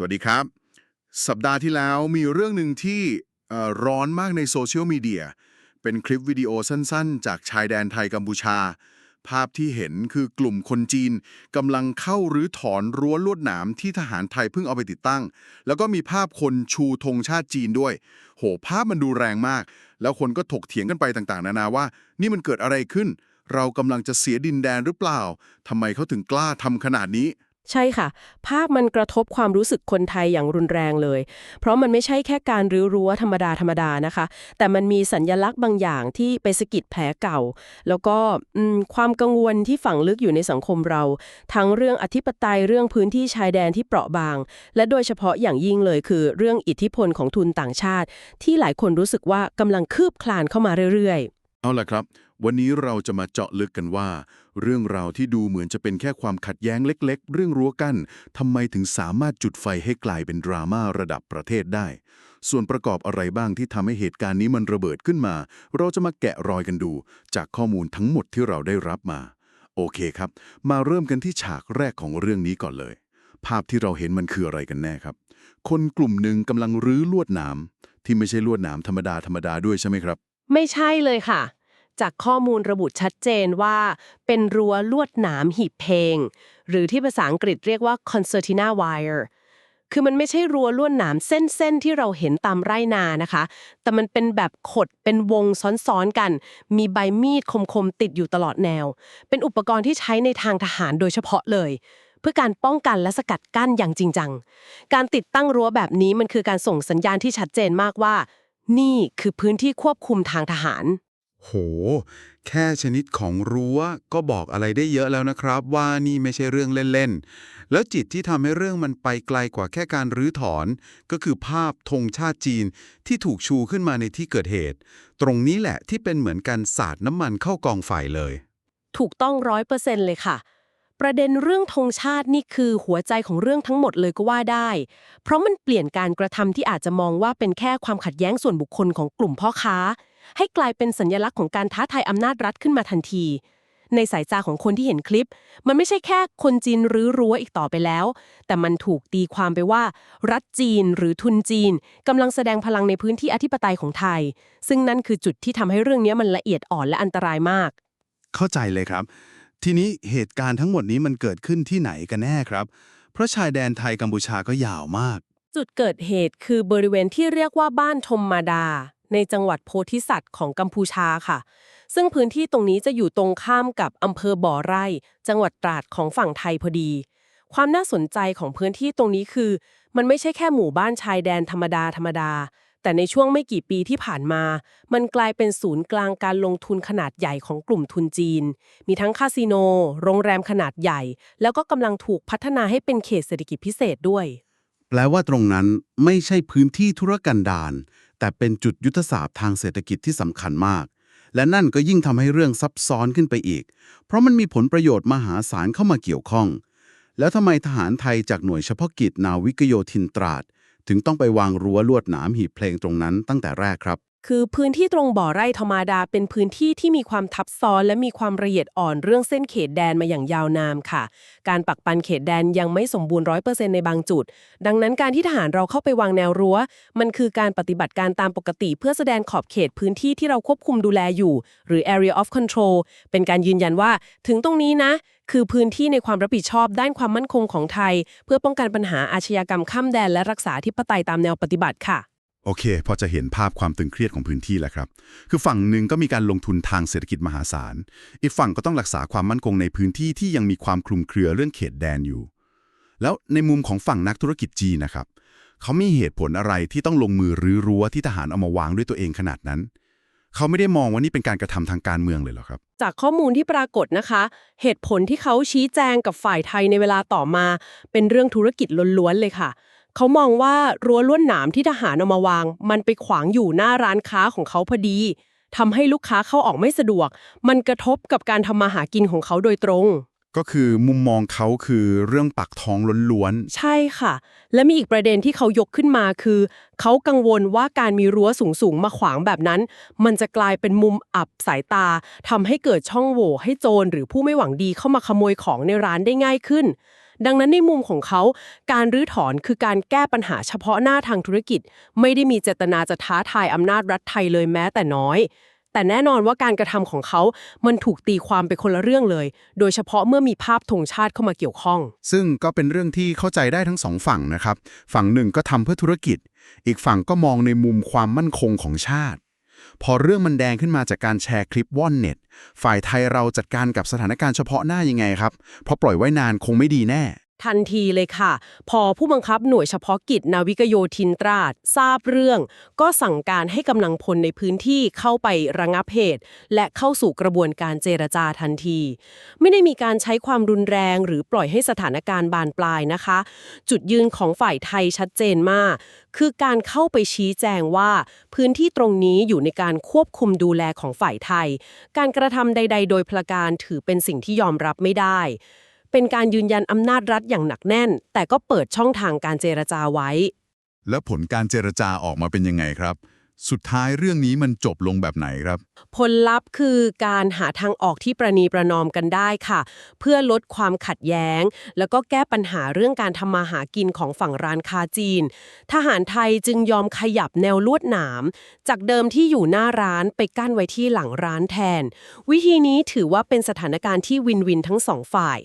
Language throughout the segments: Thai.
สวัสดีครับ สัปดาห์ที่แล้วมีเรื่องหนึ่งที่ร้อนมากในโซเชียลมีเดีย เป็นคลิปวิดีโอสั้นๆ จากชายแดนไทยกัมพูชา ภาพที่เห็นคือกลุ่มคนจีนกำลังเข้ารื้อถอนรั้วลวดหนามที่ทหารไทยเพิ่งเอาไปติดตั้ง แล้วก็มีภาพคนชูธงชาติจีนด้วย โห ภาพมันดูแรงมาก แล้วคนก็ถกเถียงกันไปต่างๆ นานาว่า นี่มันเกิดอะไรขึ้น เรากำลังจะเสียดินแดนหรือเปล่าทำไมเขาถึงกล้าทำขนาดนี้ ใช่ค่ะ ภาพมันกระทบความรู้สึกคนไทยอย่างรุนแรงเลย เพราะมันไม่ใช่แค่การรื้อรั้วธรรมดาธรรมดานะคะ แต่มันมีสัญญลักษณ์บางอย่างที่ไปสะกิดแผลเก่า แล้วก็ความกังวลที่ฝังลึกอยู่ในสังคมเรา ทั้งเรื่องอธิปไตยเรื่องพื้นที่ชายแดนที่เปราะบาง และโดยเฉพาะอย่างยิ่งเลยคือ เรื่องอิทธิพลของทุนต่างชาติ ที่หลายคนรู้สึกว่ากำลังคืบคลานเข้ามาเรื่อยๆ เอาล่ะครับ วันนี้เราจะมาเจาะลึกกันว่า เรื่องราวที่ดูเหมือนจะเป็นแค่ความขัดแย้งเล็ก ๆ เรื่องรั้วกั้นทำไมถึงสามารถจุดไฟให้กลายเป็นดราม่าระดับประเทศได้ ส่วนประกอบอะไรบ้างที่ทำให้เหตุการณ์นี้มันระเบิดขึ้นมา เราจะมาแกะรอยกันดู จากข้อมูลทั้งหมดที่เราได้รับมา โอเคครับ มาเริ่มกันที่ฉากแรกของเรื่องนี้ก่อนเลย ภาพที่เราเห็นมันคืออะไรกันแน่ครับ คนกลุ่มหนึ่งกำลังรื้อลวดหนามที่ไม่ใช่ลวดหนามธรรมดาธรรมดาด้วยใช่ไหมครับ ไม่ใช่เลยค่ะ จากข้อมูลระบุชัดเจนว่า เป็นรั้วลวดหนามหีบเพลง หรือที่ภาษาอังกฤษเรียกว่า concertina wire คือมันไม่ใช่รั้วลวดหนามเส้นๆ ที่เราเห็นตามไร่นานะคะ แต่มันเป็นแบบขดเป็นวงซ้อนๆกัน มีใบมีดคมๆ ติดอยู่ตลอดแนว เป็นอุปกรณ์ที่ใช้ในทางทหารโดยเฉพาะเลย เพื่อการป้องกันและสกัดกั้นอย่างจริงจัง การติดตั้งรั้วแบบนี้มันคือการส่งสัญญาณที่ชัดเจนมากว่า นี่คือพื้นที่ควบคุมทางทหาร โห แค่ชนิดของรั้วก็บอกอะไรได้เยอะแล้วนะครับ ว่านี่ไม่ใช่เรื่องเล่นๆ แล้วจิตที่ทำให้เรื่องมันไปไกลกว่าแค่การรื้อถอน ก็คือภาพธงชาติจีนที่ถูกชูขึ้นมาในที่เกิดเหตุ ตรงนี้แหละที่เป็นเหมือนการสาดน้ำมันเข้ากองไฟเลย ถูกต้องร้อยเปอร์เซ็นต์เลยค่ะ ประเด็นเรื่องธงชาตินี่คือหัวใจของเรื่องทั้งหมดเลยก็ว่าได้ เพราะมันเปลี่ยนการกระทำที่อาจจะมองว่าเป็นแค่ความขัดแย้งส่วนบุคคลของกลุ่มพ่อค้า ให้กลายเป็นสัญลักษณ์ของการท้าทายอำนาจรัฐขึ้นมาทันที ในสายตาของคนที่เห็นคลิป มันไม่ใช่แค่คนจีนรื้อรั้วอีกต่อไปแล้ว แต่มันถูกตีความไปว่า รัฐจีนหรือทุนจีนกำลังแสดงพลังในพื้นที่อธิปไตยของไทย ซึ่งนั่นคือจุดที่ทำให้เรื่องนี้มันละเอียดอ่อนและอันตรายมาก เข้าใจเลยครับ ทีนี้เหตุการณ์ทั้งหมดนี้มันเกิดขึ้นที่ไหนกันแน่ครับ เพราะชายแดนไทยกัมพูชาก็ยาวมาก จุดเกิดเหตุคือบริเวณที่เรียกว่าบ้านทมมาดา ในจังหวัดโพธิสัตว์ของกัมพูชาค่ะ ซึ่งพื้นที่ตรงนี้จะอยู่ตรงข้ามกับอำเภอบ่อไร่ จังหวัดตราดของฝั่งไทยพอดี ความน่าสนใจของพื้นที่ตรงนี้คือ มันไม่ใช่แค่หมู่บ้านชายแดนธรรมดาธรรมดา แต่ในช่วงไม่กี่ปีที่ผ่านมา มันกลายเป็นศูนย์กลางการลงทุนขนาดใหญ่ของกลุ่มทุนจีน มีทั้งคาสิโน โรงแรมขนาดใหญ่ แล้วก็กำลังถูกพัฒนาให้เป็นเขตเศรษฐกิจพิเศษด้วยแปลว่าตรงนั้นไม่ใช่พื้นที่ธุรกันดาร แต่เป็นจุดยุทธศาสตร์ทางเศรษฐกิจที่สำคัญมาก และนั่นก็ยิ่งทำให้เรื่องซับซ้อนขึ้นไปอีก เพราะมันมีผลประโยชน์มหาศาลเข้ามาเกี่ยวข้อง แล้วทำไมทหารไทยจากหน่วยเฉพาะกิจนาวิกโยธินตราด ถึงต้องไปวางรั้วลวดหนามหีบเพลงตรงนั้นตั้งแต่แรกครับ คือพื้นที่ตรงบ่อไร่ธรรมดาเป็นพื้นที่ที่มีความทับซ้อนและมีความละเอียดอ่อนเรื่องเส้นเขตแดนมาอย่างยาวนานค่ะ การปักปันเขตแดนยังไม่สมบูรณ์ร้อยเปอร์เซ็นต์ในบางจุด ดังนั้นการที่ทหารเราเข้าไปวางแนวรั้ว มันคือการปฏิบัติการตามปกติ เพื่อแสดงขอบเขตพื้นที่ที่เราควบคุมดูแลอยู่ หรือ area of control เป็นการยืนยันว่า ถึงตรงนี้นะ คือพื้นที่ในความรับผิดชอบด้านความมั่นคงของไทย เพื่อป้องกันปัญหาอาชญากรรมข้ามแดนและรักษาธิปไตยตามแนวปฏิบัติค่ะ โอเค พอจะเห็นภาพความตึงเครียดของพื้นที่แล้วครับ คือฝั่งหนึ่งก็มีการลงทุนทางเศรษฐกิจมหาศาล อีกฝั่งก็ต้องรักษาความมั่นคงในพื้นที่ที่ยังมีความคลุมเครือเรื่องเขตแดนอยู่ แล้วในมุมของฝั่งนักธุรกิจจีนนะครับ เขามีเหตุผลอะไรที่ต้องลงมือรื้อรั้วที่ทหารเอามาวางด้วยตัวเองขนาดนั้น เขาไม่ได้มองว่านี่เป็นการกระทำทางการเมืองเลยเหรอครับ จากข้อมูลที่ปรากฏนะคะ เหตุผลที่เขาชี้แจงกับฝ่ายไทยในเวลาต่อมา เป็นเรื่องธุรกิจล้วนๆเลยค่ะ เขามองว่ารั้วลวดหนามที่ทหารเอามาวาง มันไปขวางอยู่หน้าร้านค้าของเขาพอดีทำให้ลูกค้าเข้าออกไม่สะดวก มันกระทบกับการทำมาหากินของเขาโดยตรง ก็คือมุมมองเขาคือเรื่องปากท้องล้วนใช่ค่ะ และมีอีกประเด็นที่เขายกขึ้นมาคือ เขากังวลว่าการมีรั้วสูงๆ มาขวางแบบนั้น มันจะกลายเป็นมุมอับสายตาทำให้เกิดช่องโหว่ให้โจรหรือผู้ไม่หวังดีเข้ามาขโมยของในร้านได้ง่ายขึ้น ดังนั้นในมุมของเขาการรื้อถอนคือการแก้ปัญหาเฉพาะหน้าทางธุรกิจ ไม่ได้มีเจตนาจะท้าทายอำนาจรัฐไทยเลยแม้แต่น้อย แต่แน่นอนว่าการกระทำของเขา มันถูกตีความไปคนละเรื่องเลย โดยเฉพาะเมื่อมีภาพธงชาติเข้ามาเกี่ยวข้อง ซึ่งก็เป็นเรื่องที่เข้าใจได้ทั้งสองฝั่งนะครับ ฝั่งหนึ่งก็ทำเพื่อธุรกิจ อีกฝั่งก็มองในมุมความมั่นคงของชาติ พอเรื่องมันแดงขึ้นมาจากการแชร์คลิปว่อนเน็ต ฝ่ายไทยเราจัดการกับสถานการณ์เฉพาะหน้ายังไงครับ เพราะปล่อยไว้นานคงไม่ดีแน่ ทันทีเลยค่ะ พอผู้บังคับหน่วยเฉพาะกิจนาวิกโยธินตราดทราบเรื่อง ก็สั่งการให้กำลังพลในพื้นที่เข้าไประงับเหตุ และเข้าสู่กระบวนการเจรจาทันที ไม่ได้มีการใช้ความรุนแรงหรือปล่อยให้สถานการณ์บานปลายนะคะ จุดยืนของฝ่ายไทยชัดเจนมาก คือการเข้าไปชี้แจงว่า พื้นที่ตรงนี้อยู่ในการควบคุมดูแลของฝ่ายไทย การกระทำใด ๆ โดยพลการถือเป็นสิ่งที่ยอมรับไม่ได้ เป็นการยืนยันอำนาจรัฐอย่างหนักแน่น แต่ก็เปิดช่องทางการเจรจาไว้ แล้วผลการเจรจาออกมาเป็นยังไงครับ สุดท้ายเรื่องนี้มันจบลงแบบไหนครับ ผลลัพธ์คือการหาทางออกที่ประนีประนอมกันได้ค่ะ เพื่อลดความขัดแย้ง แล้วก็แก้ปัญหาเรื่องการทำมาหากินของฝั่งร้านค้าจีน ทหารไทยจึงยอมขยับแนวลวดหนาม จากเดิมที่อยู่หน้าร้านไปกั้นไว้ที่หลังร้านแทน วิธีนี้ถือว่าเป็นสถานการณ์ที่วินวินทั้งสองฝ่าย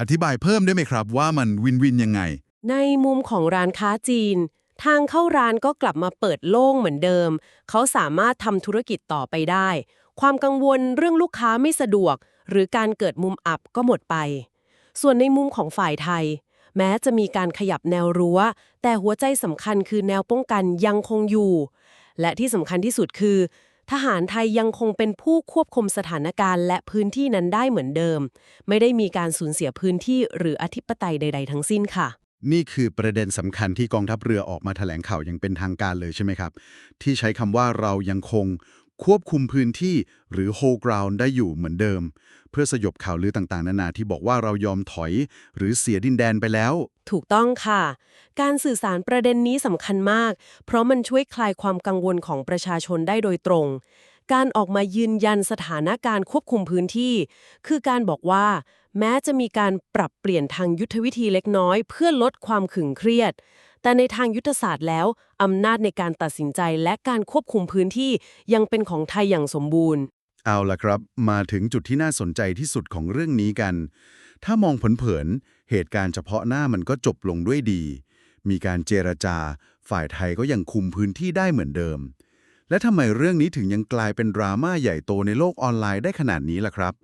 อธิบายเพิ่มได้ไหมครับ ว่ามันวินวินยังไง ในมุมของร้านค้าจีน ทางเข้าร้านก็กลับมาเปิดโล่งเหมือนเดิม เขาสามารถทำธุรกิจต่อไปได้ ความกังวลเรื่องลูกค้าไม่สะดวก หรือการเกิดมุมอับก็หมดไป ส่วนในมุมของฝ่ายไทย แม้จะมีการขยับแนวรั้ว แต่หัวใจสำคัญคือแนวป้องกันยังคงอยู่ และที่สำคัญที่สุดคือ ทหารไทยยังคงเป็นผู้ควบคุมสถานการณ์และพื้นที่นั้นได้เหมือนเดิม ไม่ได้มีการสูญเสียพื้นที่หรืออธิปไตยใด ๆ ทั้งสิ้นค่ะ นี่คือประเด็นสำคัญที่กองทัพเรือออกมาแถลงข่าวอย่างเป็นทางการเลยใช่ไหมครับ ที่ใช้คำว่าเรายังคง ควบคุมพื้นที่หรือ hold ground ได้อยู่เหมือนเดิม เพื่อสยบข่าวลือต่างๆ นานาที่บอกว่าเรายอมถอย หรือเสียดินแดนไปแล้ว ถูกต้องค่ะ การสื่อสารประเด็นนี้สำคัญมาก เพราะมันช่วยคลายความกังวลของประชาชนได้โดยตรง การออกมายืนยันสถานการควบคุมพื้นที่ คือการบอกว่า แม้จะมีการปรับเปลี่ยนทางยุทธวิธีเล็กน้อย เพื่อลดความขึงเครียด แต่ในทางยุทธศาสตร์แล้ว อำนาจในการตัดสินใจและการควบคุมพื้นที่ยังเป็นของไทยอย่างสมบูรณ์ เอาล่ะครับ มาถึงจุดที่น่าสนใจที่สุดของเรื่องนี้กัน ถ้ามองเผินๆเหตุการณ์เฉพาะหน้ามันก็จบลงด้วยดี มีการเจรจา ฝ่ายไทยก็ยังคุมพื้นที่ได้เหมือนเดิม และทำไมเรื่องนี้ถึงยังกลายเป็นดราม่าใหญ่โตในโลกออนไลน์ได้ขนาดนี้ล่ะครับ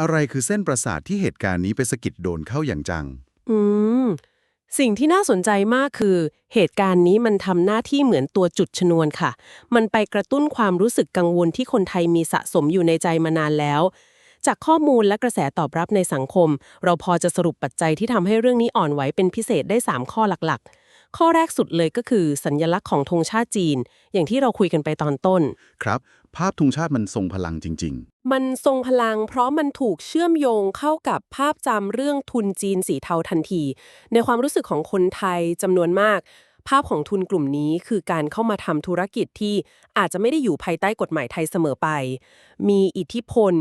อะไรคือเส้นประสาทที่เหตุการณ์นี้ไปสะกิดโดนเข้าอย่างจัง อืม สิ่งที่น่าสนใจมากคือ เหตุการณ์นี้มันทำหน้าที่เหมือนตัวจุดชนวนค่ะ มันไปกระตุ้นความรู้สึกกังวลที่คนไทยมีสะสมอยู่ในใจมานานแล้ว จากข้อมูลและกระแสตอบรับในสังคม เราพอจะสรุปปัจจัยที่ทำให้เรื่องนี้อ่อนไหวเป็นพิเศษได้ 3 ข้อหลักๆ ข้อแรกสุดเลยก็คือสัญญลักษณ์ของธงชาติจีน อย่างที่เราคุยกันไปตอนต้น ครับ ภาพธงชาติมันทรงพลังจริง ๆ มันทรงพลังเพราะมันถูกเชื่อมโยงเข้ากับภาพจำเรื่องทุนจีนสีเทาทันที ในความรู้สึกของคนไทยจำนวนมาก ภาพของทุนกลุ่มนี้คือการเข้ามาทำธุรกิจที่อาจจะไม่ได้อยู่ภายใต้กฎหมายไทยเสมอไป มีอิทธิพล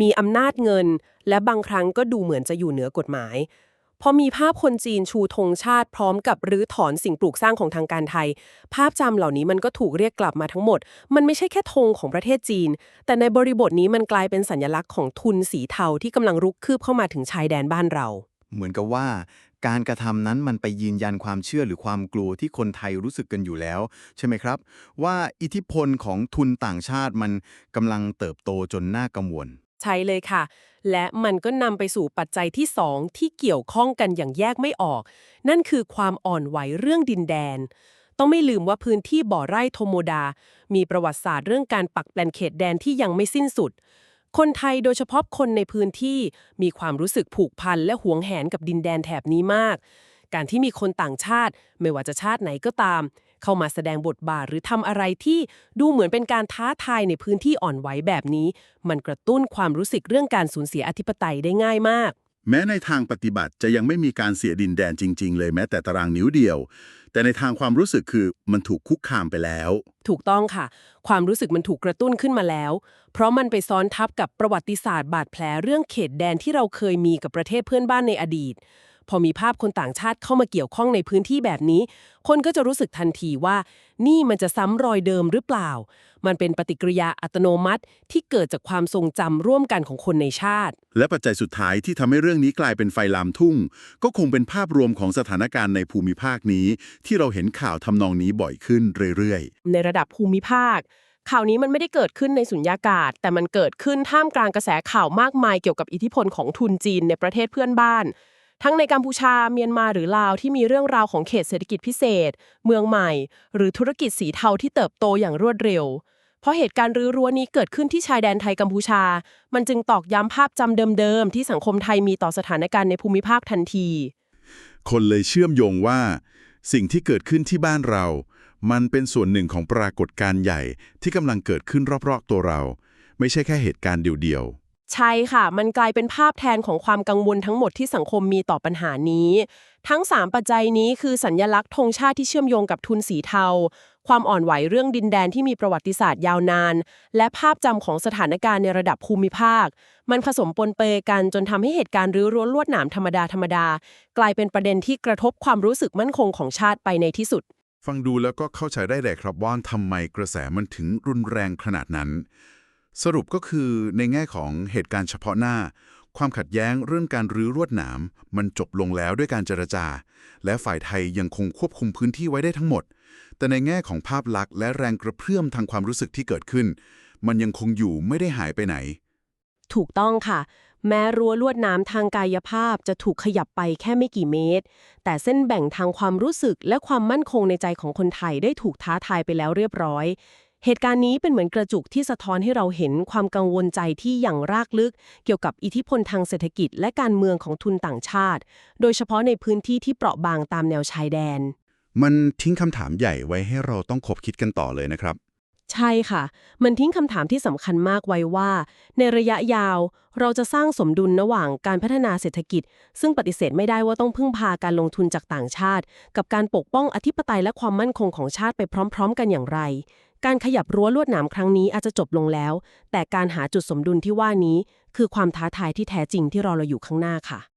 มีอำนาจเงิน และบางครั้งก็ดูเหมือนจะอยู่เหนือกฎหมาย พอมีภาพคนจีนชูธงชาติพร้อมกับรื้อถอนสิ่งปลูกสร้างของทางการไทย ภาพจำเหล่านี้มันก็ถูกเรียกกลับมาทั้งหมด มันไม่ใช่แค่ธงของประเทศจีน แต่ในบริบทนี้มันกลายเป็นสัญลักษณ์ของทุนสีเทาที่กำลังรุกคืบเข้ามาถึงชายแดนบ้านเรา เหมือนกับว่า การกระทำนั้นมันไปยืนยันความเชื่อหรือความกลัวที่คนไทยรู้สึกกันอยู่แล้ว ใช่ไหมครับ ว่าอิทธิพลของทุนต่างชาติมันกำลังเติบโตจนน่ากังวลใช่เลยค่ะ และมันก็นำไปสู่ปัจจัยที่2ที่เกี่ยวข้องกันอย่างแยกไม่ออก นั่นคือความอ่อนไหวเรื่องดินแดน ต้องไม่ลืมว่าพื้นที่บ่อไร่โทโมดา มีประวัติศาสตร์เรื่องการปักแปลนเขตแดนที่ยังไม่สิ้นสุด คนไทยโดยเฉพาะคนในพื้นที่มีความรู้สึกผูกพันและหวงแหนกับดินแดนแถบนี้มาก การที่มีคนต่างชาติ ไม่ว่าจะชาติไหนก็ตาม เข้ามาแสดงบทบาทหรือทำอะไรที่ดูเหมือนเป็นการท้าทายในพื้นที่อ่อนไหวแบบนี้ มันกระตุ้นความรู้สึกเรื่องการสูญเสียอธิปไตยได้ง่ายมาก แม้ในทางปฏิบัติจะยังไม่มีการเสียดินแดนจริง ๆ เลยแม้แต่ตารางนิ้วเดียว แต่ในทางความรู้สึกคือมันถูกคุกคามไปแล้ว ถูกต้องค่ะ ความรู้สึกมันถูกกระตุ้นขึ้นมาแล้ว เพราะมันไปซ้อนทับกับประวัติศาสตร์บาดแผลเรื่องเขตแดนที่เราเคยมีกับประเทศเพื่อนบ้านในอดีต พอมีภาพคนต่างชาติเข้ามาเกี่ยวข้องในพื้นที่แบบนี้ คนก็จะรู้สึกทันทีว่า นี่มันจะซ้ำรอยเดิมหรือเปล่า มันเป็นปฏิกิริยาอัตโนมัติที่เกิดจากความทรงจำร่วมกันของคนในชาติ และปัจจัยสุดท้ายที่ทำให้เรื่องนี้กลายเป็นไฟลามทุ่ง ก็คงเป็นภาพรวมของสถานการณ์ในภูมิภาคนี้ ที่เราเห็นข่าวทำนองนี้บ่อยขึ้นเรื่อยในระดับภูมิภาคข่าวนี้มันไม่ได้เกิดขึ้นในสุญญากาศ แต่มันเกิดขึ้นท่ามกลางกระแสข่าวมากมายเกี่ยวกับอิทธิพลของทุนจีนในประเทศเพื่อนบ้าน ทั้งในกัมพูชาเมียนมาหรือลาวที่มีเรื่องราวของเขตเศรษฐกิจพิเศษ เมืองใหม่ หรือธุรกิจสีเทาที่เติบโตอย่างรวดเร็ว เพราะเหตุการณ์รื้อรั้วนี้เกิดขึ้นที่ชายแดนไทยกัมพูชา มันจึงตอกย้ำภาพจำเดิมๆที่สังคมไทยมีต่อสถานการณ์ในภูมิภาคทันที คนเลยเชื่อมโยงว่า สิ่งที่เกิดขึ้นที่บ้านเรา มันเป็นส่วนหนึ่งของปรากฏการณ์ใหญ่ที่กำลังเกิดขึ้นรอบๆตัวเรา ไม่ใช่แค่เหตุการณ์เดียว ใช่ค่ะ มันกลายเป็นภาพแทนของความกังวลทั้งหมดที่สังคมมีต่อปัญหานี้ ทั้ง 3 ปัจจัยนี้คือสัญญลักษณ์ธงชาติที่เชื่อมโยงกับทุนสีเทา ความอ่อนไหวเรื่องดินแดนที่มีประวัติศาสตร์ยาวนาน และภาพจำของสถานการณ์ในระดับภูมิภาค มันผสมปนเปกันจนทำให้เหตุการณ์รื้อรั้วลวดหนามธรรมดาธรรมดากลายเป็นประเด็นที่กระทบความรู้สึกมั่นคงของชาติไปในที่สุดฟังดูแล้วก็เข้าใจได้เลยครับว่าทำไมกระแสมันถึงรุนแรงขนาดนั้น สรุปก็คือในแง่ของเหตุการณ์เฉพาะหน้า ความขัดแย้งเรื่องการรื้อรวดหนาม มันจบลงแล้วด้วยการเจรจา และฝ่ายไทยยังคงควบคุมพื้นที่ไว้ได้ทั้งหมด แต่ในแง่ของภาพลักษณ์และแรงกระเพื่อมทางความรู้สึกที่เกิดขึ้น มันยังคงอยู่ไม่ได้หายไปไหน ถูกต้องค่ะ แม้รั้วลวดน้ำทางกายภาพจะถูกขยับไปแค่ไม่กี่เมตร แต่เส้นแบ่งทางความรู้สึกและความมั่นคงในใจของคนไทยได้ถูกท้าทายไปแล้วเรียบร้อย เหตุการณ์นี้เป็นเหมือนกระจุกที่สะท้อนให้เราเห็นความกังวลใจที่อย่างรากลึก เกี่ยวกับอิทธิพลทางเศรษฐกิจและการเมืองของทุนต่างชาติ โดยเฉพาะในพื้นที่ที่เปราะบางตามแนวชายแดน มันทิ้งคำถามใหญ่ไว้ให้เราต้องคบคิดกันต่อเลยนะครับ ใช่ค่ะ มันทิ้งคำถามที่สำคัญมากไว้ว่า ในระยะยาว เราจะสร้างสมดุลระหว่างการพัฒนาเศรษฐกิจ ซึ่งปฏิเสธไม่ได้ว่าต้องพึ่งพาการลงทุนจากต่างชาติ กับการปกป้องอธิปไตยและความมั่นคงของชาติไปพร้อม ๆ กันอย่างไร การขยับรั้วลวดหนามครั้งนี้อาจจะจบลงแล้ว แต่การหาจุดสมดุลที่ว่านี้ คือความท้าทายที่แท้จริงที่รอเราอยู่ข้างหน้าค่ะ